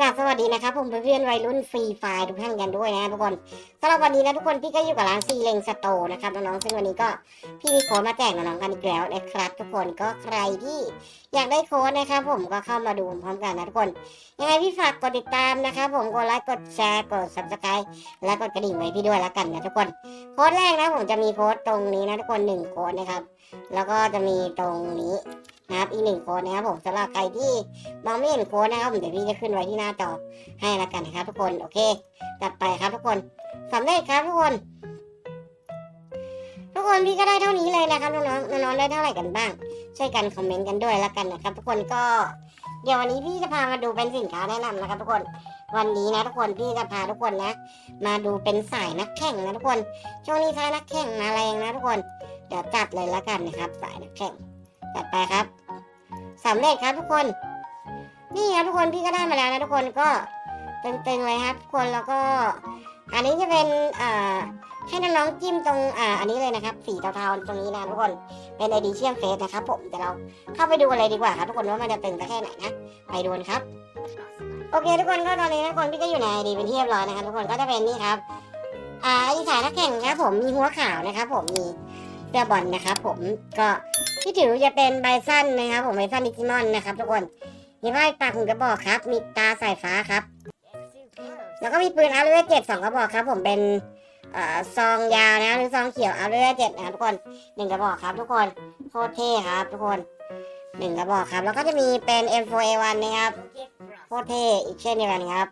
กราบสวัสดีนะครับผมเพื่อนๆวัยรุ่นฟรีไฟล์ทุกท่านกันด้วยนะทุกคนสำหรับวันนี้นะทุกคนพี่ก็อยู่กับร้านซีเลงสโตนะครับน้องๆซึ่งวันนี้ก็พี่มีโค้ดมาแจกน้องๆกันอีกแล้วนะครับทุกคนก็ใครที่อยากได้โค้ดนะครับผมก็เข้ามาดูพร้อมกันนะทุกคนยังไงพี่ฝากกดติดตามนะครับผมกดไลค์กดแชร์กด subscribe และกดกระดิ่งไว้พี่ด้วยแล้วกันนะทุกคนโค้ดแรกนะผมจะมีโค้ดตรงนี้นะทุกคนหนึ่งโค้ดนะครับ แล้วก็จะมีตรงนี้นะครับอีกหนึ่งโค้ดนะครับผมสำหรับใครที่มองไม่เห็นโค้ดนะครับผมเดี๋ยวพี่จะขึ้นไว้ที่หน้าจอให้แล้วกันนะครับ ทุกคนโอเคจัดไปครับทุกคนสำเร็จครับทุกคน ทุกคนพี่ก็ได้เท่านี้เลยนะครับน้องๆน้องๆได้เท่าไหร่กันบ้าง ช่วยกันคอมเมนต์กันด้วยแล้วกันนะครับ ทุกคนก็เดี๋ยววันนี้พี่จะพามาดูเป็นสินค้าแนะนำนะครับ ทุกคนวันนี้นะทุกคนพี่จะพาทุกคนนะ มาดูเป็นสายนักแข่งนะทุกคนช่วงนี้สายนักแข่งมาแรงนะทุกคน เดี๋ยวจัดเลยแล้วกันนะครับ สายนักแข่งจัดไปครับสำเร็จครับทุกคน นี่ครับทุกคนพี่ก็ได้มาแล้วนะทุกคนก็ตึงๆเลยครับทุกคนแล้วก็ อันนี้จะเป็นอ่อให้น้องๆจิ้มตรงอ่าอันนี้เลยนะครับ สีเทาๆตรงนี้นะทุกคนเป็นไอดีเชียมเฟสนะครับ ผมเดี๋ยวเราเข้าไปดูกันเลยดีกว่าครับทุกคนว่ามันจะตึงแค่ไหนนะไปดูกันครับ โอเค ทุกคนก็ตอนนี้ทุกคนพี่ก็อยู่ในไอดีเป็นที่เรียบร้อยนะครับทุกคนก็จะเป็นนี่ครับอ่าอีสายนักแข่งครับผมมีหัวขาวนะครับ ผมมี เสื้อบอลนะครับผมก็ที่ถือจะเป็นไบซันนะครับผมไบซันดิจิมอนนะครับทุกคนมีไพ่ปากหุ่นกระบอกครับ มีตาสายฟ้าครับ แล้วก็มีปืนอาร์เรเจ็ดสองกระบอกครับ ผมเป็นอซองยาวนะหรือซองเขียวอาร์เรเจ็ดนะครับทุกคนหนึ่งกระบอกครับ ทุกคนโคตรเท่ครับ ทุกคนหนึ่งกระบอกครับ แล้วก็จะมีเป็น M4A1 นะครับโคตรเท่อีกเช่นเดียวกันครับ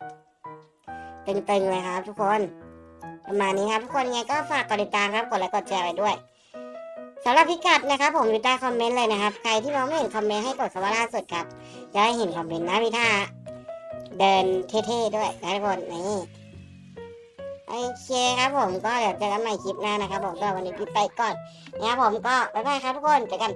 ตึงๆเลยครับ ทุกคนประมาณนี้ครับทุกคนยังไงก็ฝากกดติดตามครับกดไลค์กดแชร์ไว้ด้วย สำหรับพิกัดนะครับ ผมอยู่ใต้คอมเมนต์เลยนะครับ ใครที่มองไม่เห็นคอมเมนต์ให้กดคำว่าล่าสุดครับจะได้เห็นคอมเมนต์นะพี่ท่าเดินเท่ๆด้วยนะทุกคนนี่โอเคครับผมก็เดี๋ยวเจอกันใหม่คลิปหน้านะครับผมก็วันนี้พี่ไปก่อนนะครับผมก็บ๊ายบายครับทุกคนเจอกัน